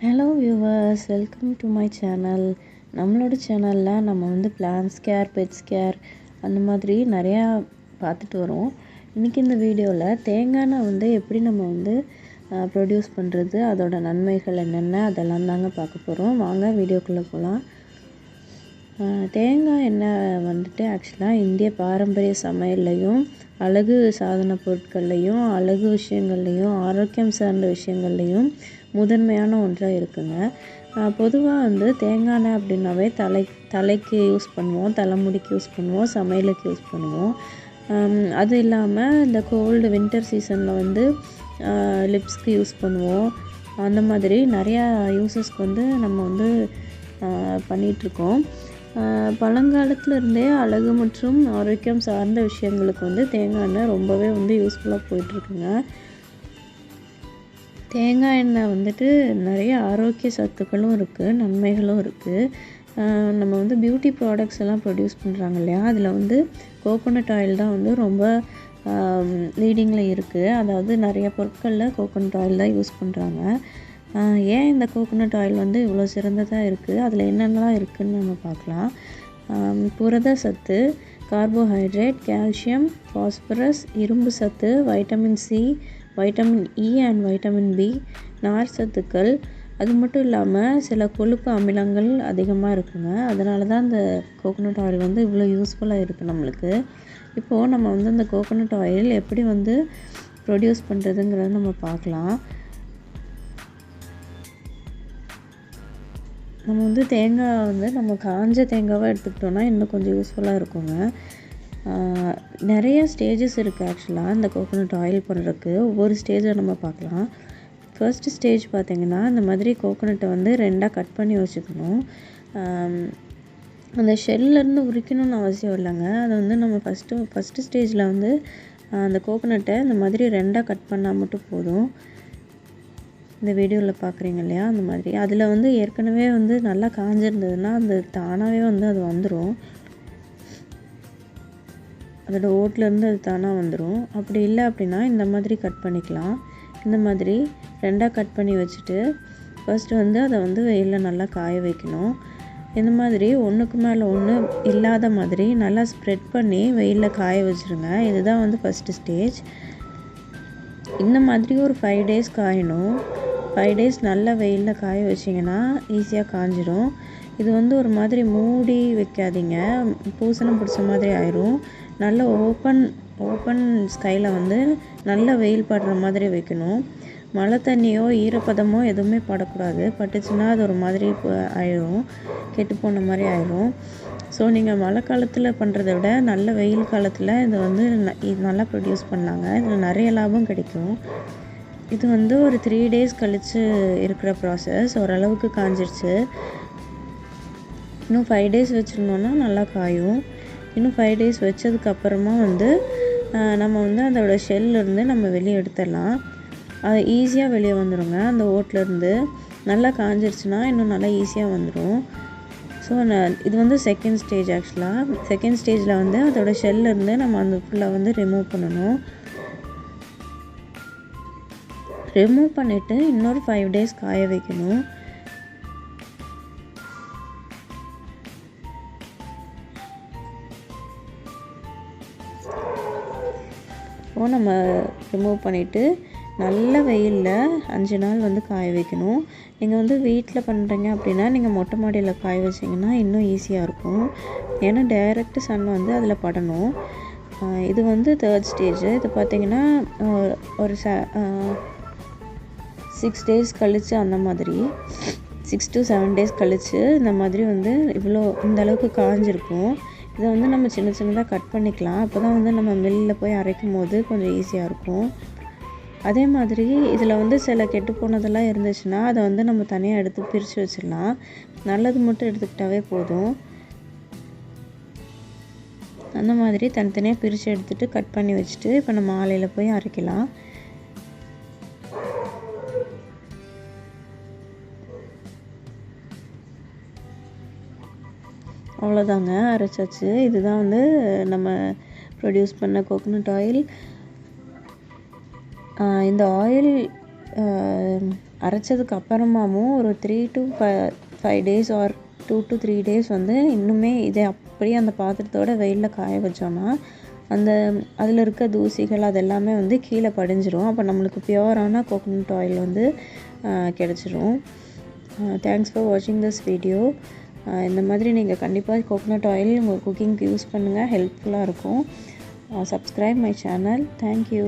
Hello viewers welcome to my channel நம்மளோட சேனலில் நம்ம வந்து பிளான்ஸ் கேர் பெட்ஸ் கேர் அந்த மாதிரி நிறையா பார்த்துட்டு வரோம். இன்றைக்கி இந்த வீடியோவில் தேங்காய் வந்து எப்படி நம்ம வந்து ப்ரொடியூஸ் பண்ணுறது அதோட நன்மைகள் என்னென்ன அதெல்லாம் தாங்க பார்க்க போகிறோம் வாங்க வீடியோக்குள்ளே போகலாம் தேங்காய் எண்ணெய் வந்துட்டு ஆக்சுவலாக இந்திய பாரம்பரிய சமையல்லையும் அழகு சாதன பொருட்கள்லையும் அழகு விஷயங்கள்லையும் ஆரோக்கியம் சார்ந்த விஷயங்கள்லையும் முதன்மையான ஒன்றாக இருக்குங்க. பொதுவாக வந்து தேங்காய் எண்ணெய் அப்படின்னாவே தலை தலைக்கு யூஸ் பண்ணுவோம் தலைமுடிக்கு யூஸ் பண்ணுவோம் சமையலுக்கு யூஸ் பண்ணுவோம். அது இல்லாமல் இந்த கோல்டு வின்டர் சீசனில் வந்து லிப்ஸ்க்கு யூஸ் பண்ணுவோம். அந்த மாதிரி நிறையா யூசஸ்க்கு வந்து நம்ம வந்து பண்ணிகிட்ருக்கோம் பழங்காலத்தில் இருந்தே அழகு மற்றும் ஆரோக்கியம் சார்ந்த விஷயங்களுக்கு வந்து தேங்காய் எண்ணெய் ரொம்பவே வந்து யூஸ்ஃபுல்லாக போயிட்டுருக்குங்க. தேங்காய் எண்ணெய் வந்துட்டு நிறைய ஆரோக்கிய சத்துக்களும் இருக்குது நன்மைகளும் இருக்குது நம்ம வந்து பியூட்டி ப்ராடக்ட்ஸ் எல்லாம் ப்ரொடியூஸ் பண்ணுறாங்க இல்லையா? அதில் வந்து கோகோனட் ஆயில் தான் வந்து ரொம்ப லீடிங்கில் இருக்குது அதாவது நிறைய பொருட்களில் கோகோனட் ஆயில் தான் யூஸ் பண்ணுறாங்க ஏன் இந்த கோகோனட் ஆயில் வந்து இவ்வளோ சிறந்ததாக இருக்குது அதில் என்னென்னலாம் இருக்குதுன்னு நம்ம பார்க்கலாம். புரத சத்து கார்போஹைட்ரேட் கால்சியம் ஃபாஸ்பரஸ் இரும்பு சத்து vitamin C vitamin e E and vitamin B நார் சத்துக்கள் அது மட்டும் இல்லாமல் சில கொழுப்பு அமிலங்கள் அதிகமாக இருக்குங்க. அதனால தான் இந்த கோகோனட் ஆயில் வந்து இவ்வளோ யூஸ்ஃபுல்லாக இருக்குது நம்மளுக்கு. இப்போது நம்ம வந்து இந்த கோகோனட் ஆயில் எப்படி வந்து ப்ரொடியூஸ் பண்ணுறதுங்கிறத நம்ம பார்க்கலாம். நம்ம வந்து தேங்காய் வந்து நம்ம காஞ்ச தேங்காவை எடுத்துக்கிட்டோன்னா இன்னும் கொஞ்சம் யூஸ்ஃபுல்லாக இருக்குங்க. நிறைய ஸ்டேஜஸ் இருக்குது ஆக்சுவலாக இந்த கோகோனட் ஆயில் பண்ணுறதுக்கு ஒவ்வொரு ஸ்டேஜை நம்ம பார்க்கலாம். ஃபர்ஸ்ட் ஸ்டேஜ் பார்த்திங்கன்னா இந்த மாதிரி கோகோனட்டை வந்து ரெண்டாக கட் பண்ணி வச்சுக்கணும். அந்த ஷெல்லேருந்து உரிக்கணும்னு அவசியம் இல்லைங்க. அதை வந்து நம்ம ஃபஸ்ட்டு ஃபஸ்ட்டு ஸ்டேஜில் வந்து அந்த கோகோனட்டை இந்த மாதிரி ரெண்டாக கட் பண்ணால் மட்டும் போதும். இந்த வீடியோவில் பார்க்குறீங்க இல்லையா? அந்த மாதிரி. அதில் வந்து ஏற்கனவே வந்து நல்லா காஞ்சிருந்ததுன்னா அந்த தானாகவே வந்து அது வந்துடும் அதோட ஓட்லேருந்து அது தானாக வந்துடும் அப்படி இல்லை அப்படின்னா இந்த மாதிரி கட் பண்ணிக்கலாம். இந்த மாதிரி ரெண்டாக கட் பண்ணி வச்சுட்டு ஃபஸ்ட்டு வந்து அதை வந்து வெயிலில் நல்லா காய வைக்கணும். இந்த மாதிரி ஒன்றுக்கு மேலே ஒன்று இல்லாத மாதிரி நல்லா ஸ்ப்ரெட் பண்ணி வெயிலில் காய வச்சுருங்க. இதுதான் வந்து ஃபஸ்ட்டு ஸ்டேஜ் இந்த மாதிரி ஒரு ஃபைவ் டேஸ் காயணும். ஃபைவ் டேஸ் நல்லா வெயிலில் காய வச்சிங்கன்னா ஈஸியாக காஞ்சிடும் இது வந்து ஒரு மாதிரி மூடி வைக்காதீங்க. பூசணம் பிடிச்ச மாதிரி ஆயிரும். நல்ல ஓப்பன் ஓப்பன் ஸ்கையில் வந்து நல்ல வெயில் படுற மாதிரி வைக்கணும். மழை தண்ணியோ ஈரப்பதமோ எதுவுமே படக்கூடாது. பட்டுச்சுன்னா அது ஒரு மாதிரி ஆயிரும். கெட்டு போன மாதிரி ஆயிரும். ஸோ நீங்கள் மழை காலத்தில் பண்ணுறத விட நல்ல வெயில் காலத்தில் இதை வந்து நல்லா ப்ரொடியூஸ் பண்ணாங்க. இதில் நிறைய லாபம் கிடைக்கும். இது வந்து ஒரு த்ரீ டேஸ் கழித்து இருக்கிற ப்ராசஸ் ஓரளவுக்கு காஞ்சிருச்சு. இன்னும் ஃபைவ் டேஸ் வச்சுருந்தோன்னா நல்லா காயும். இன்னும் ஃபைவ் டேஸ் வச்சதுக்கப்புறமா வந்து நம்ம வந்து அதோட ஷெல்லேருந்து நம்ம வெளியே எடுத்துடலாம். அது ஈஸியாக வெளியே வந்துடுங்க அந்த ஓட்லேருந்து நல்லா காஞ்சிருச்சுன்னா இன்னும் நல்லா ஈஸியாக வந்துடும் ஸோ நான் இது வந்து செகண்ட் ஸ்டேஜ் ஆக்சுவலாக செகண்ட் ஸ்டேஜில் வந்து அதோட ஷெல்லேருந்து நம்ம அந்த ஃபுல்லாக வந்து ரிமூவ் பண்ணணும். ரிமூவ் பண்ணிவிட்டு இன்னொரு ஃபைவ் டேஸ் காய வைக்கணும். இப்போது நம்ம ரிமூவ் பண்ணிவிட்டு நல்ல வெயிலில் அஞ்சு நாள் வந்து காய வைக்கணும். நீங்கள் வந்து வீட்டில் பண்ணுறீங்க அப்படின்னா நீங்கள் மொட்டை மாடியில் காய வச்சிங்கன்னா இன்னும் ஈஸியாக இருக்கும். ஏன்னா டைரக்ட் சன் வந்து அதில் படணும். இது வந்து தேர்ட் ஸ்டேஜ் இது பார்த்திங்கன்னா ஒரு ச சிக்ஸ் டேஸ் கழித்து அந்த மாதிரி. சிக்ஸ் டு செவன் டேஸ் கழித்து இந்த மாதிரி வந்து இவ்வளோ இந்த அளவுக்கு காஞ்சிருக்கும். இதை வந்து நம்ம சின்ன சின்னதாக கட் பண்ணிக்கலாம். அப்போ தான் வந்து நம்ம மில்லில் போய் அரைக்கும் போது கொஞ்சம் ஈஸியாக இருக்கும். அதே மாதிரி இதில் வந்து சில கெட்டு போனதெல்லாம் இருந்துச்சுன்னா அதை வந்து நம்ம தனியாக எடுத்து பிரித்து வச்சிடலாம். நல்லது மட்டும் எடுத்துக்கிட்டாவே போதும். அந்த மாதிரி தனித்தனியாக பிரித்து எடுத்துகிட்டு கட் பண்ணி வச்சுட்டு இப்போ நம்ம ஆலையில் போய் அரைக்கலாம். அவ்வளோதாங்க அரைச்சாச்சு. இதுதான் வந்து நம்ம ப்ரொடியூஸ் பண்ண கோகோனட் ஆயில் இந்த ஆயில் அரைச்சதுக்கு அப்புறமாவும் ஒரு three to five days or two to three days வந்து இன்னுமே இதை அப்படியே அந்த பாத்திரத்தோட வெயிலில் காய வச்சோன்னா அந்த அதில் இருக்க தூசிகள் அது எல்லாமே வந்து கீழே படிஞ்சிரும். அப்போ நம்மளுக்கு பியூரான கோகோனட் ஆயில் வந்து கிடச்சிரும். தேங்க்ஸ் ஃபார் வாட்சிங் திஸ் வீடியோ இந்த மாதிரி நீங்கள் கண்டிப்பாக கோகோனட் ஆயில் உங்கள் குக்கிங்க்கு யூஸ் பண்ணுங்கள் ஹெல்ப்ஃபுல்லாக இருக்கும். Subscribe my channel thank you